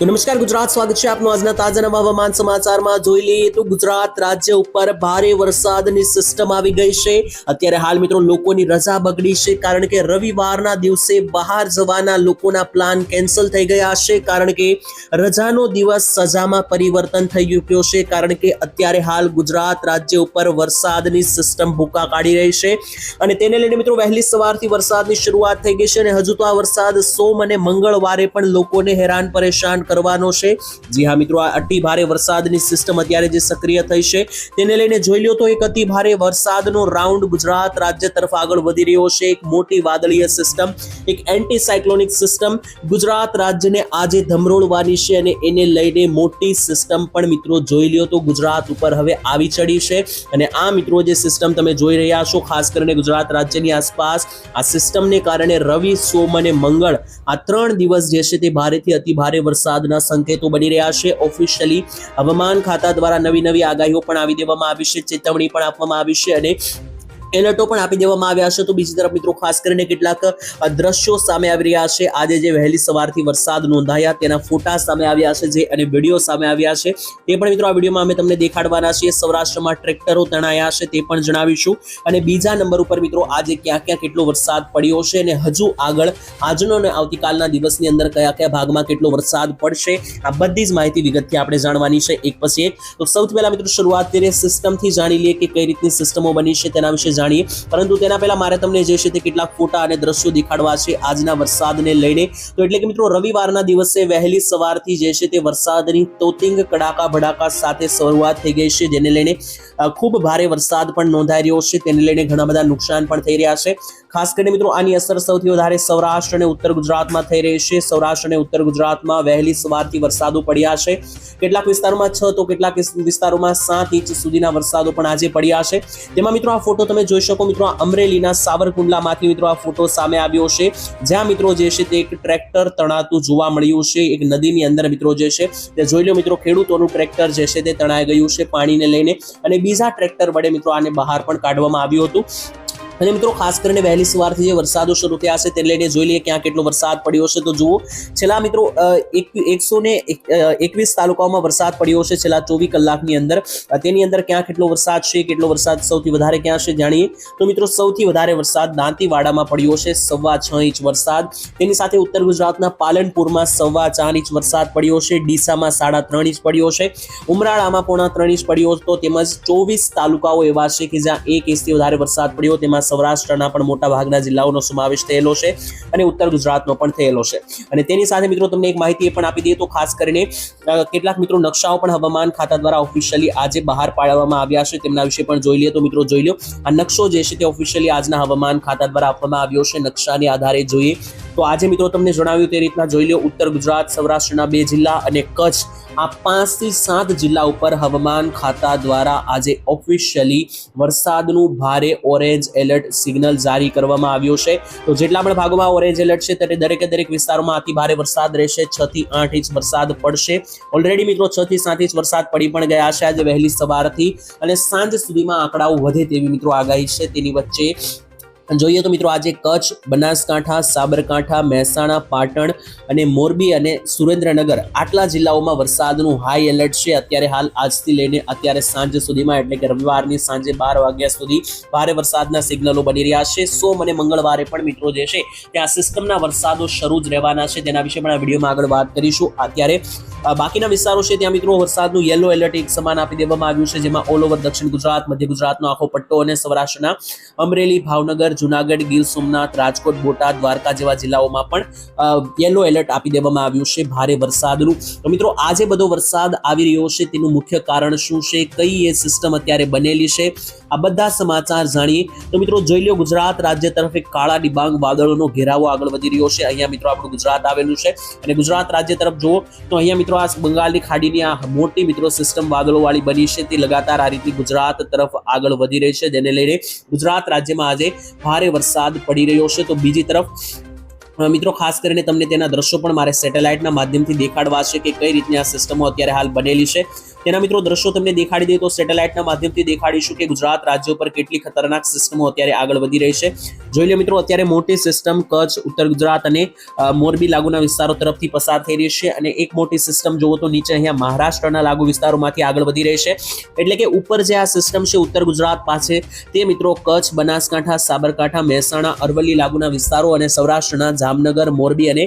તો નમસ્કાર, ગુજરાત સ્વાગત છે આપનું આજના તાજા નવા હવામાન સમાચારમાં. જોઈ લઈએ તો ગુજરાત રાજ્ય ઉપર ભારે વરસાદની સિસ્ટમ આવી ગઈ છે. અત્યારે હાલ મિત્રો લોકોની રજા બગડી છે કારણ કે રવિવારના દિવસે બહાર જવાના લોકોના પ્લાન કેન્સલ થઈ ગયા છે કારણ કે રજાનો દિવસ સજામાં પરિવર્તન થઈ ચૂક્યો છે કારણ કે અત્યારે હાલ ગુજરાત રાજ્ય ઉપર વરસાદની સિસ્ટમ ભૂકા કાઢી રહી છે. અને તેને લઈને મિત્રો વહેલી સવારથી વરસાદની શરૂઆત થઈ ગઈ છે અને હજુ તો આ વરસાદ સોમ અને મંગળવારે પણ લોકોને હેરાન પરેશાન કરવાનો છે. જી હા મિત્રો, આ અતિ ભારે વરસાદની સિસ્ટમ અત્યારે જે સક્રિય થઈ છે, તેને લઈને જોઈ લો તો એક અતિ ભારે વરસાદનો રાઉન્ડ ગુજરાત રાજ્ય તરફ આગળ વધી રહ્યો છે. એક મોટી વાદળીય સિસ્ટમ એક એન્ટી સાયક્લોનિક સિસ્ટમ ગુજરાત રાજ્યને આજે ધમરોળવાની છે અને એને લઈને મોટી સિસ્ટમ પણ મિત્રો જોઈ લ્યો તો ગુજરાત ઉપર હવે આવી ચડી છે. અને આ મિત્રો જે સિસ્ટમ તમે જોઈ રહ્યા છો, ખાસ કરીને ગુજરાત રાજ્યની આસપાસ, આ સિસ્ટમને કારણે રવિ, સોમ અને મંગળ આ ત્રણ દિવસ જે છે તે ભારેથી અતિ ભારે વરસાદના સંકેતો બની રહ્યા છે. ઓફિશિયલી હવામાન ખાતા દ્વારા નવી નવી આગાહીઓ પણ આવી દેવામાં આવી છે. ચેતવણી પણ આપવામાં આવી છે અને એલર્ટો પણ આપી દેવામાં આવ્યા છે. તો બીજી તરફ મિત્રો, ખાસ કરીને કેટલાક દ્રશ્યો સામે આવી રહ્યા છે. આજે જે વહેલી સવારથી વરસાદ નોંધાયા, તેના ફોટા સામે આવ્યા છે જે અને વીડિયો સામે આવ્યા છે. તે પણ મિત્રો, આ વિડીયોમાં અમે તમને દેખાડવાના છીએ. સૌરાષ્ટ્રમાં ટ્રેક્ટરો તણાયા છે તે પણ જણાવીશું. અને બીજા નંબર ઉપર મિત્રો, આજે ક્યાં ક્યાં કેટલો વરસાદ પડ્યો છે અને હજુ આગળ, આજનો અને આવતીકાલના દિવસની અંદર કયા કયા ભાગમાં કેટલો વરસાદ પડશે, આ બધી જ માહિતી વિગતથી આપણે જાણવાની છે. એક પછી એક. તો સૌથી પહેલા મિત્રો, શરૂઆત કરીએ સિસ્ટમથી જાણી લઈએ કે કઈ રીતની સિસ્ટમો બની છે તેના વિશે જાણીએ. પરંતુ તેના પહેલા મારે તમને જે છે તે કેટલાક ફોટા અને દ્રશ્યો દેખાડવા છે આજના વરસાદને લઈને. તો એટલે કે મિત્રો, રવિવારના દિવસે વહેલી સવારથી જે છે તે વરસાદની તોતિંગ, કડાકા ભડાકા સાથે શરૂઆત થઈ ગઈ છે, જેને લઈને ખૂબ ભારે વરસાદ પણ નોંધાઈ રહ્યો છે. તેને લઈને ઘણા બધા નુકસાન પણ થઈ રહ્યા છે. ખાસ કરીને મિત્રો, આની અસર સૌથી વધારે સૌરાષ્ટ્ર અને ઉત્તર ગુજરાતમાં થઈ રહી છે. સૌરાષ્ટ્ર અને ઉત્તર ગુજરાતમાં વહેલી સવારથી વરસાદો પડ્યા છે. કેટલાક વિસ્તારોમાં છ તો કેટલાક વિસ્તારોમાં સાત ઇંચ સુધીના વરસાદો પણ આજે પડ્યા છે. તેમાં મિત્રો, આ ફોટો તમે જોઈ શકો મિત્રો અમરેલીના સાવરકુંડલામાંથી મિત્રો આ ફોટો સામે આવ્યો છે. જ્યાં મિત્રો જે છે તે એક ટ્રેક્ટર તણાતું જોવા મળ્યું છે. એક નદીની અંદર મિત્રો જે છે તે જોઈ લો મિત્રો, ખેડૂતોનું ટ્રેક્ટર જે છે તે તણાઈ ગયું છે પાણીને લઈને અને બીજા ટ્રેક્ટર વડે મિત્રો આને બહાર પણ કાઢવામાં આવ્યું હતું. અને મિત્રો, ખાસ કરીને વહેલી સવારથી જે વરસાદો શરૂ થયા છે, તેને લઈને જોઈ લઈએ ક્યાં કેટલો વરસાદ પડ્યો છે. તો જુઓ, છેલ્લા મિત્રો એક, એકસો ને એક- એકવીસ તાલુકાઓમાં વરસાદ પડ્યો છે. છેલ્લા ચોવીસ કલાકની અંદર તેની અંદર ક્યાં કેટલો વરસાદ છે, કેટલો વરસાદ સૌથી વધારે ક્યાં છે જાણીએ? તો મિત્રો, સૌથી વધારે વરસાદ દાંતીવાડામાં પડ્યો છે, સવા છ ઇંચ વરસાદ. તેની સાથે ઉત્તર ગુજરાતના પાલનપુરમાં સવા ચાર ઇંચ વરસાદ પડ્યો છે. ડીસામાં સાડા ત્રણ ઇંચ પડ્યો છે. ઉમરાળામાં પોણા ત્રણ ઇંચ પડ્યો હતો. તેમજ ચોવીસ તાલુકાઓ એવા છે કે જ્યાં એક ઇંચથી વધારે વરસાદ પડ્યો. તેમાં સૌરાષ્ટ્રના પણ મોટા ભાગના જિલ્લાઓનો સમાવેશ થયેલો છે અને ઉત્તર ગુજરાતનો પણ થયેલો છે. અને તેની સાથે મિત્રો તમને એક માહિતી પણ આપી દઈએ તો ખાસ કરીને કેટલાક મિત્રો નકશાઓ પણ હવામાન ખાતા દ્વારા ઓફિશિયલી આજે બહાર પાડવામાં આવ્યા છે. તેમના વિશે પણ જોઈ લઈએ તો મિત્રો જોઈ લો, આ નકશો જે છે તે ઓફિશિયલી આજના હવામાન ખાતા દ્વારા આપવામાં આવ્યો છે. નકશાને આધારે જોઈએ તો આજે મિત્રો તમને જણાવ્યું તે રીતના જોઈ લો, ઉત્તર ગુજરાત, સૌરાષ્ટ્રના બે જિલ્લા અને કચ્છ આ પાંચથી સાત જિલ્લા ઉપર હવામાન ખાતા દ્વારા આજે ઓફિશિયલી વરસાદનું ભારે ઓરેન્જ એલર્ટ સિગ્નલ જારી કરવામાં આવ્યો છે. તો જેટલા પણ ભાગોમાં ઓરેન્જ એલર્ટ છે ત્યારે દરેકે દરેક વિસ્તારોમાં અતિ ભારે વરસાદ રહેશે. છ થી આઠ ઇંચ વરસાદ પડશે. ઓલરેડી મિત્રો છ થી સાત ઇંચ વરસાદ પડી પણ ગયા છે. આજે વહેલી સવારથી અને સાંજ સુધીમાં આંકડાઓ વધે તેવી મિત્રો આગાહી છે. તેની વચ્ચે જોઈએ તો મિત્રો આજે કચ્છ, બનાસકાંઠા, સાબરકાંઠા, મહેસાણા, પાટણ અને મોરબી અને સુરેન્દ્રનગર આટલા જિલ્લાઓમાં વરસાદનું હાઈ એલર્ટ છે. અત્યારે હાલ આજથી લઈને અત્યારે સાંજ સુધીમાં, એટલે કે રવિવારની સાંજે બાર વાગ્યા સુધી ભારે વરસાદના સિગ્નલો બની રહ્યા છે. સોમ અને મંગળવારે પણ મિત્રો જે છે ત્યાં સિસ્ટમના વરસાદો શરૂ જ રહેવાના છે. તેના વિશે પણ આ વિડીયોમાં આગળ વાત કરીશું. અત્યારે બાકીના વિસ્તારો છે ત્યાં મિત્રો વરસાદનું યલો એલર્ટ એક સમાન આપી દેવામાં આવ્યું છે, જેમાં ઓલ ઓવર દક્ષિણ ગુજરાત, મધ્ય ગુજરાતનો આખો પટ્ટો અને સૌરાષ્ટ્રના અમરેલી, ભાવનગર જુનાગઢ ગીર સોમનાથ, રાજકોટ, બોટાદ, દ્વારકા જેવા જિલ્લાઓમાં પણ યલો એલર્ટ આપી દેવામાં આવ્યું છે ભારે વરસાદનું. તો મિત્રો, આજે બધો વરસાદ આવી રહ્યો છે. તેનું મુખ્ય કારણ શું છે? કઈ એ સિસ્ટમ અત્યારે બનેલી છે? આ બધા સમાચાર જાણીએ. તો મિત્રો, જોઈ લો ગુજરાત રાજ્ય તરફ એક કાળા ડિબાંગ વાદળોનો ઘેરાવો આગળ વધી રહ્યો છે. અહીંયા મિત્રો આપણું ગુજરાત આવેલું છે. અને ગુજરાત રાજ્ય તરફ જુઓ, તો અહીંયા મિત્રો આ બંગાળની ખાડીની આ મોટી મિત્રો સિસ્ટમ વાદળો વાળી બની છે. તે લગાતાર આ રીતે ગુજરાત તરફ આગળ વધી રહી છે. જેને લઈને ગુજરાત રાજ્યમાં આજે ભારે વરસાદ પડી રહ્યો છે. તો બીજી તરફ મિત્રો, ખાસ કરીને તમને તેના દ્રશ્યો પણ મારે સેટેલાઇટના માધ્યમથી દેખાડવા છે કે કઈ રીતની આ સિસ્ટમો અત્યારે હાલ બનેલી છે. તેના મિત્રો દ્રશ્યો તમને દેખાડી દઈએ તો સેટેલાઇટના માધ્યમથી દેખાડીશું કે ગુજરાત રાજ્ય ઉપર કેટલી ખતરનાક સિસ્ટમો અત્યારે આગળ વધી રહી છે. જોઈ લો મિત્રો, અત્યારે મોટી સિસ્ટમ કચ્છ, ઉત્તર ગુજરાત અને મોરબી લાગુના વિસ્તારો તરફથી પસાર થઈ રહી છે અને એક મોટી સિસ્ટમ જોવો તો નીચે અહીંયા મહારાષ્ટ્રના લાગુ વિસ્તારોમાંથી આગળ વધી રહી છે. એટલે કે ઉપર જે આ સિસ્ટમ છે, ઉત્તર ગુજરાત પાસે, તે મિત્રો કચ્છ, બનાસકાંઠા, સાબરકાંઠા, મહેસાણા, અરવલ્લી લાગુના વિસ્તારો અને સૌરાષ્ટ્રના જામનગર, મોરબી અને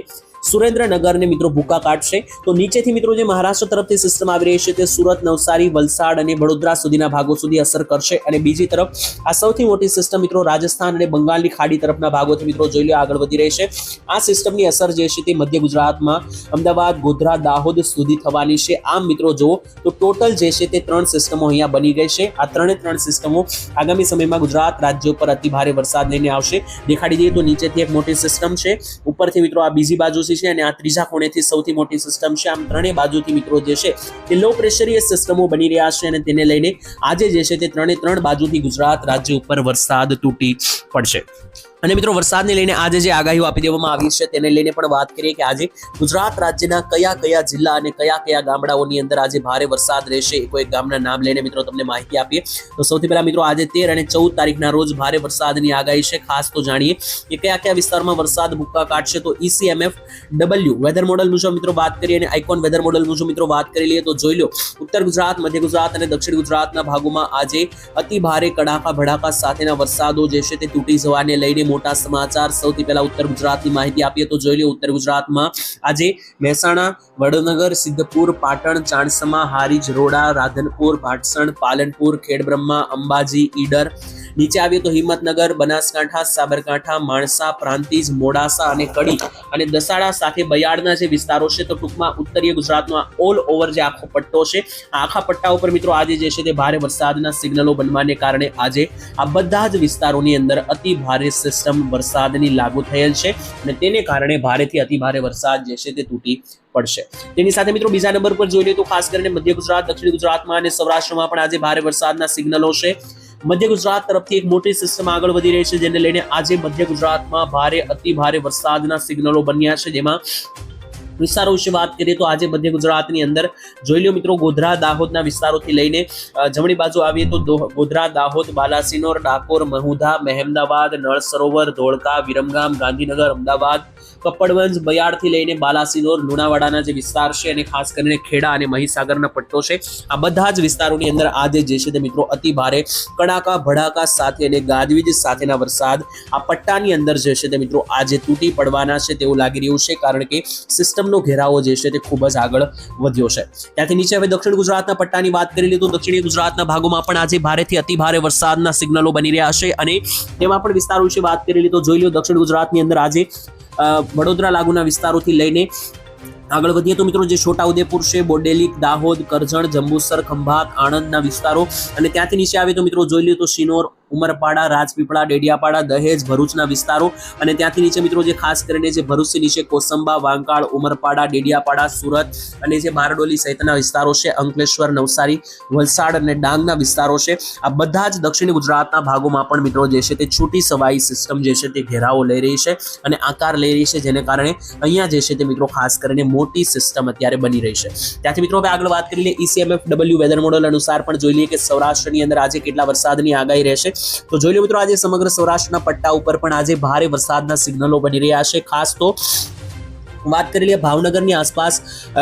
સુરેન્દ્રનગરને મિત્રો ભૂકા કાઢશે. તો નીચેથી મિત્રો જે મહારાષ્ટ્ર તરફથી સિસ્ટમ આવી રહી છે તે સુરત, નવસારી, વલસાડ અને વડોદરા સુધીના ભાગો સુધી અસર કરશે. અને બીજી તરફ આ સૌથી મોટી સિસ્ટમ મિત્રો રાજસ્થાન અને બંગાળની ખાડી તરફના ભાગોથી મિત્રો જોઈ લો આગળ વધી રહી છે. આ સિસ્ટમની અસર જે છે તે મધ્ય ગુજરાતમાં અમદાવાદ, ગોધરા, દાહોદ સુધી થવાની છે. આમ મિત્રો જુઓ તો ટોટલ જે છે તે ત્રણ સિસ્ટમો અહીંયા બની ગઈ છે. આ ત્રણે ત્રણ સિસ્ટમો આગામી સમયમાં ગુજરાત રાજ્ય ઉપર અતિ ભારે વરસાદ લઈને આવશે. દેખાડી દઈએ તો નીચેથી એક મોટી સિસ્ટમ છે. ઉપરથી મિત્રો આ બીજી બાજુથી છે અને આ ત્રીજા ખૂણેથી સૌથી મોટી સિસ્ટમ છે. આમ ત્રણેય બાજુથી મિત્રો જે છે તે લો પ્રેશરીય સિસ્ટમો બની રહ્યા છે અને તેને લઈને આજે જે છે તે ત્રણે ત્રણ બાજુથી ગુજરાત રાજ્ય ઉપર વરસાદ તૂટી પડશે. અને મિત્રો, વરસાદને લઈને આજે જે આગાહીઓ આપી દેવામાં આવી છે, તેને લઈને પણ વાત કરીએ કે આજે ગુજરાત રાજ્યના કયા કયા જિલ્લા અને કયા કયા ગામડાઓની અંદર આજે ભારે વરસાદ રહેશે કોઈ ગામના નામ લઈને મિત્રો તમને માહિતી આપીએ. તો સૌથી પહેલા મિત્રો, આજે તેર અને ચૌદ તારીખના રોજ ભારે વરસાદની આગાહી છે. ખાસ તો જાણીએ કે કયા કયા વિસ્તારમાં વરસાદ ભૂક્કા કાઢશે, તો ઈસીએમએફ ડબલ્યુ વેધર મોડલ મુજબ મિત્રો વાત કરીએ અને આઇકોન વેધર મોડલ મુજબ મિત્રો વાત કરી લઈએ, તો જોઈ લો, ઉત્તર ગુજરાત, મધ્ય ગુજરાત અને દક્ષિણ ગુજરાતના ભાગોમાં આજે અતિ ભારે કડાકા ભડાકા સાથેના વરસાદો જે છે તે તૂટી જવાને લઈને મોટા સમાચાર. સૌથી પહેલા ઉત્તર ગુજરાતની માહિતી આપીએ તો જોઈ લો ઉત્તર ગુજરાતમાં આજે મહેસાણા, વડનગર, સિદ્ધપુર, પાટણ, ચાણસમા, હારીજ, રોડા, રાધનપુર ભાટસણ પાલનપુર, ખેડબ્રહ્મા, અંબાજી, ઈડર. નીચે આવીએ તો હિંમતનગર, બનાસકાંઠા, સાબરકાંઠા, માણસા, પ્રાંતિજ, મોડાસા અને કડી અને દસાડા સાથે બયાડના જે વિસ્તારો છે તો ટૂંકમાં ઉત્તરીય ગુજરાતનો ઓલ ઓવર જે આખો પટ્ટો છે આખા પટ્ટા ઉપર મિત્રો આજે જે છે તે ભારે વરસાદના સિગ્નલો બનવાને કારણે આજે આ બધા જ વિસ્તારોની અંદર અતિ ભારે સિસ્ટમ વરસાદની લાગુ થયેલ છે અને તેને કારણે ભારેથી અતિ ભારે વરસાદ જે છે તે તૂટી પડશે. તેની સાથે મિત્રો બીજા નંબર પર જોઈ લઈએ તો ખાસ કરીને મધ્ય ગુજરાત, દક્ષિણ ગુજરાતમાં અને સૌરાષ્ટ્રમાં પણ આજે ભારે વરસાદના સિગ્નલો છે. મધ્ય ગુજરાત તરફથી એક મોટી સિસ્ટમ આગળ વધી રહી છે જેને લઈને આજે મધ્ય ગુજરાતમાં ભારે અતિ ભારે વરસાદના સિગ્નલો બન્યા છે જેમાં વિસ્તારો વિશે વાત કરીએ તો આજે મધ્ય ગુજરાતની અંદર જોઈ લો મિત્રો, ગોધરા, દાહોદના વિસ્તારોથી લઈને જમણી બાજુ આવીએ તો ગોધરા, દાહોદ, બાલાસિનોર, ડાકોર, મહુધા, મહેમદાવાદ નળ સરોવર ધોળકા, વિરમગામ, ગાંધીનગર, અમદાવાદ કપડવંજ બયાડથી લઈને બાલાસિનોર, લુણાવાડાના જે વિસ્તાર છે અને ખાસ કરીને ખેડા અને મહીસાગરના પટ્ટો છે, આ બધા જ વિસ્તારોની અંદર આજે જે છે તે મિત્રો અતિ ભારે કડાકા, ભડાકા સાથે અને ગાજવીજ સાથેના વરસાદ આ પટ્ટાની અંદર જે છે તે મિત્રો આજે તૂટી પડવાના છે તેવું લાગી રહ્યું છે, કારણ કે સિસ્ટમનો ઘેરાવો જે છે તે ખૂબ જ આગળ વધ્યો છે. ત્યાંથી નીચે હવે દક્ષિણ ગુજરાતના પટ્ટાની વાત કરી લીધું દક્ષિણી ગુજરાતના ભાગોમાં પણ આજે ભારેથી અતિ ભારે વરસાદના સિગ્નલો બની રહ્યા છે અને તેમાં પણ વિસ્તારો વિશે વાત કરી લીધું જોઈ લો દક્ષિણ ગુજરાતની અંદર આજે વડોદરા લાગુના વિસ્તારોથી લઈને આગળ વધીએ તો મિત્રો જે છોટાઉદેપુર છે, બોડેલી, દાહોદ, કરજણ, જંબુસર, ખંભાત, આણંદના વિસ્તારો અને ત્યાંથી નીચે આવે તો મિત્રો જોઈ લઈએ તો શિનોર ઉમરપાડા, રાજપીપળા, ડેડિયાપાડા, દહેજ, ભરૂચના વિસ્તારો અને ત્યાંથી નીચે મિત્રો જે ખાસ કરીને જે ભરૂચથી નીચે કોસંબા, વાંકાળ, ઉમરપાડા, ડેડિયાપાડા, સુરત અને જે બારડોલી સહિતના વિસ્તારો છે, અંકલેશ્વર, નવસારી, વલસાડ અને ડાંગના વિસ્તારો છે, આ બધા જ દક્ષિણ ગુજરાતના ભાગોમાં પણ મિત્રો જે છે તે છૂટી સવાઈ સિસ્ટમ જે છે તે ઘેરાવો લઈ રહી છે અને આકાર લઈ રહી છે જેને કારણે અહીંયા જે છે તે મિત્રો ખાસ કરીને મોટી સિસ્ટમ અત્યારે બની રહી છે. ત્યાંથી મિત્રો હવે આગળ વાત કરી લઈએ ઈસીએમએફ ડબલ્યુ વેધર મોડલ અનુસાર પણ જોઈ લઈએ કે સૌરાષ્ટ્રની અંદર આજે કેટલા વરસાદની આગાહી રહેશે તો જોઈ લો મિત્રો, આજે સમગ્ર સૌરાષ્ટ્રના પટ્ટા ઉપર પણ આજે ભારે વરસાદના સિગ્નલો બની રહ્યા છે. ખાસ તો વાત કરી લઈએ ભાવનગરની આસપાસ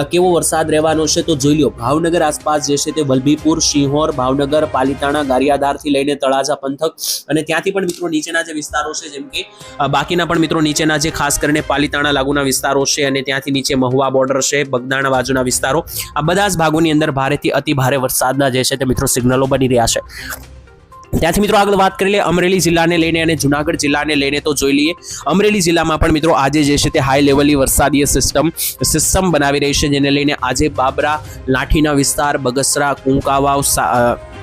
કેવો વરસાદ રહેવાનો છે તો જોઈ લો, ભાવનગર આસપાસ જે છે તે વલભીપુર, શિહોર, ભાવનગર, પાલિતાણા ગારિયાદારથી લઈને તળાજા, પંથક અને ત્યાંથી પણ મિત્રો નીચેના જે વિસ્તારો છે, જેમ કે બાકીના પણ મિત્રો નીચેના જે ખાસ કરીને પાલિતાણા લાગુના વિસ્તારો છે અને ત્યાંથી નીચે મહુવા બોર્ડર છે, બગદાણા બાજુના વિસ્તારો, આ બધા જ ભાગોની અંદર ભારેથી અતિ ભારે વરસાદના જે છે તે મિત્રો સિગ્નલો બની રહ્યા છે. ત્યાંથી મિત્રો આગળ વાત કરી લઈએ. અમરેલી જિલ્લાને લઈને અને જુનાગઢ જિલ્લાને લઈને તો જોઈ લઈએ. અમરેલી જિલ્લામાં પણ મિત્રો આજે જે છે તે હાઈ લેવલની વરસાદીય સિસ્ટમ સિસ્ટમ બનાવી રહી છે. જેને લઈને આજે બાબરા, લાઠીના વિસ્તાર, બગસરા, કુંકાવાવ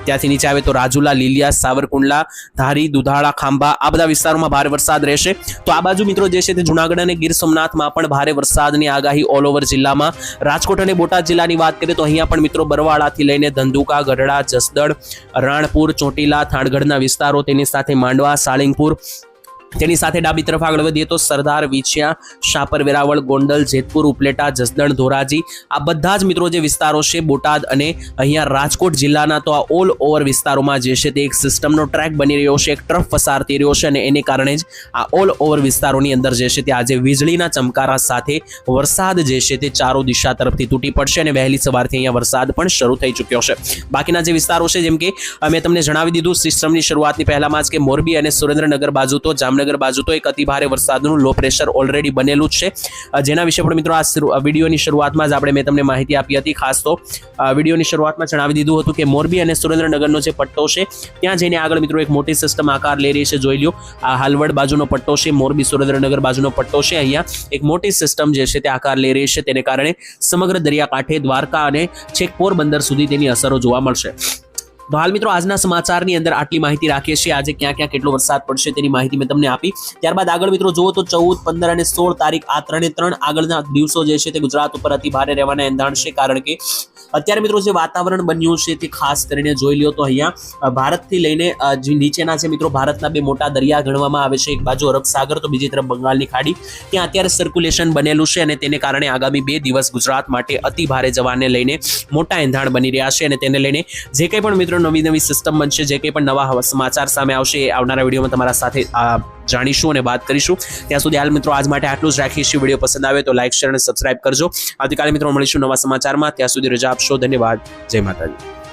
ત્યાંથી નીચે આવે તો રાજુલા, લીલિયા, સાવરકુંડલા, ધારી, દુધાળા, ખાંભા, આ બધા વિસ્તારોમાં ભારે વરસાદ રહેશે. તો આ બાજુ મિત્રો જે છે તે જુનાગઢ અને ગીર સોમનાથમાં પણ ભારે વરસાદની આગાહી ઓલ ઓવર જિલ્લામાં. રાજકોટ અને બોટાદ જિલ્લાની વાત કરીએ તો અહીંયા પણ મિત્રો બરવાળાથી લઈને ધંધુકા, ગઢડા, જસદણ, રાણપુર, ચોટીલા, થાણગઢના વિસ્તારો તેની સાથે માંડવા, સાળીંગપુર તેની સાથે ડાબી તરફ આગળ વધીએ તો સરદાર વિછિયા, શાપર વેરાવળ, ગોંડલ, જેતપુર, ઉપલેટા, જસદણ, ધોરાજી, આ બધા જ મિત્રો જે વિસ્તારો છે, બોટાદ અને અહીંયા રાજકોટ જિલ્લાના, તો આ ઓલ ઓવર વિસ્તારોમાં જે છે તે એક સિસ્ટમનો ટ્રેક બની રહ્યો છે, એક ટ્રફ પસાર થઈ રહ્યો છે અને એને કારણે જ આ ઓલ ઓવર વિસ્તારોની અંદર જે છે તે આજે વીજળીના ચમકારા સાથે વરસાદ જે છે તે ચારો દિશા તરફથી તૂટી પડશે અને વહેલી સવારથી અહીંયા વરસાદ પણ શરૂ થઈ ચૂક્યો છે. બાકીના જે વિસ્તારો છે, જેમ કે મેં તમને જણાવી દીધું સિસ્ટમની શરૂઆતની પહેલામાં જ કે મોરબી અને સુરેન્દ્રનગર બાજુ તો જામનગર બાજુ તો એક અતિ ભારે વરસાદનું લો પ્રેશર ઓલરેડી બનેલું જ છે. જેના વિશે પણ મિત્રો આ વિડીયોની શરૂઆતમાં જ આપણે મેં તમને માહિતી આપી હતી. ખાસ તો વિડીયોની શરૂઆતમાં જણાવી દીધું હતું કે મોરબી અને સુરેન્દ્રનગરનો જે પટ્ટો છે, ત્યાં જઈને આગળ મિત્રો એક મોટી સિસ્ટમ આકાર લઈ રહી છે. જોઈ લ્યો, આ હાલવડ બાજુનો પટ્ટો છે, મોરબી સુરેન્દ્રનગર બાજુનો પટ્ટો છે. અહીંયા એક મોટી સિસ્ટમ જે છે તે આકાર લઈ રહી છે. તેને કારણે સમગ્ર દરિયાકાંઠે દ્વારકા અને છેક પોરબંદર સુધી તેની અસરો જોવા મળશે. તો હાલ મિત્રો આજના સમાચારની અંદર આટલી માહિતી રાખીએ છીએ. આજે ક્યાં ક્યાં કેટલો વરસાદ પડશે તેની માહિતી મેં તમને આપી. ત્યારબાદ આગળ મિત્રો જુઓ તો ચૌદ, પંદર અને સોળ તારીખ આ ત્રણે ત્રણ આગળના દિવસો જે છે તે ગુજરાત ઉપર અતિ ભારે રહેવાના એંધાણ છે કારણ કે અત્યારે મિત્રો જે વાતાવરણ બન્યું છે તે ખાસ કરીને જોઈ લ્યો તો અહીંયા ભારતથી લઈને જે નીચેના છે મિત્રો ભારતના બે મોટા દરિયા ગણવામાં આવે છે. એક બાજુ અરબ સાગર તો બીજી તરફ બંગાળની ખાડી. ત્યાં અત્યારે સર્ક્યુલેશન બનેલું છે અને તેને કારણે આગામી બે દિવસ ગુજરાત માટે અતિ ભારે જવાને લઈને મોટા એંધાણ બની રહ્યા છે અને તેને લઈને જે કંઈ પણ મિત્રો નવી નવી સિસ્ટમ બનશે, જે કંઈ પણ નવા સમાચાર સામે આવશે એ આવનારા વિડીયોમાં તમારા સાથે જાણીશું અને વાત કરીશું. ત્યાં સુધી હાલ મિત્રો, આજ માટે આટલું જ રાખીશું વીડિયો પસંદ આવે તો લાઇક શેર અને સબસ્ક્રાઇબ કરજો. આવતીકાલે મિત્રો, મળીશું નવા સમાચારમાં. ત્યાં સુધી રજા આપશો. ધન્યવાદ. જય માતાજી.